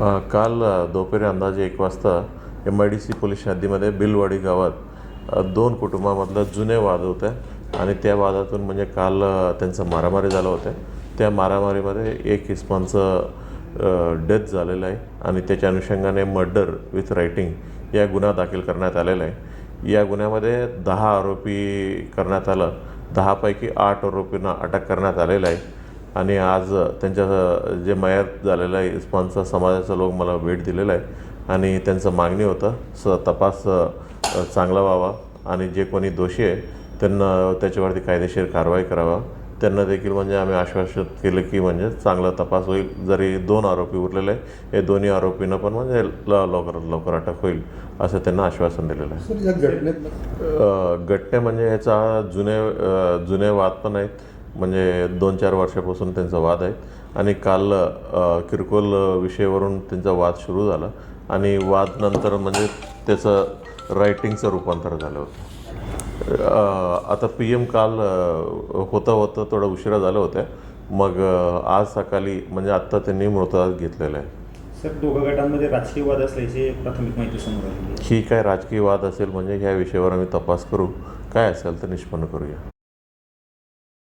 काल दुपारी अंदाजे एक वाजता M I D C police हद्दीमध्ये बिलवाडी गावात दोन कुटुंबामधलं जुने वाद होते आणि त्या वादातून म्हणजे काल त्यांचं मारामारी झालं होतं. त्या मारामारीमध्ये एक इस्मानचं डेथ झालेलं आहे आणि त्याच्या अनुषंगाने मर्डर विथ रायटिंग या गुन्हा दाखल करण्यात आलेला आहे. या गुन्ह्यामध्ये दहा आरोपी करण्यात आलं. दहापैकी आठ आरोपींना अटक करण्यात आलेलं आहे. आणि आज त्यांच्या जे मयत झालेलं आहे इस्मानचा समाजाचा लोक मला भेट दिलेला आहे. आणि त्यांचं मागणी होतं स तपास चांगला व्हावा. आणि जे कोणी दोषी आहे त्यांना त्याच्यावरती कायदेशीर कारवाई करावा. त्यांना देखील म्हणजे आम्ही आश्वासित केलं की म्हणजे चांगला तपास होईल. जरी दोन आरोपी उरलेले आहे हे दोन्ही आरोपींना पण म्हणजे ल लवकरात लवकर अटक होईल असं त्यांना आश्वासन दिलेलं आहे. घटने म्हणजे ह्याचा जुने जुने वाद पण आहेत. म्हणजे दोन चार वर्षापासून त्यांचा वाद आहे. आणि काल किरकोळ विषयावरून त्यांचा वाद सुरू झाला. आणि वाद नंतर म्हणजे त्याचं रायटिंगचं रूपांतर झालं होतं. आता पी एम काल होतं होतं थोडं उशिरा झालं होतं. मग आज सकाळी म्हणजे आत्ता त्यांनी मृतदेह घेतलेला आहे. सर दोघं गटांमध्ये राजकीय वाद असल्याची प्राथमिक माहिती समोर आली. ही काय राजकीय वाद असेल म्हणजे ह्या विषयावर आम्ही तपास करू. काय असेल तर निष्पन्न करूया.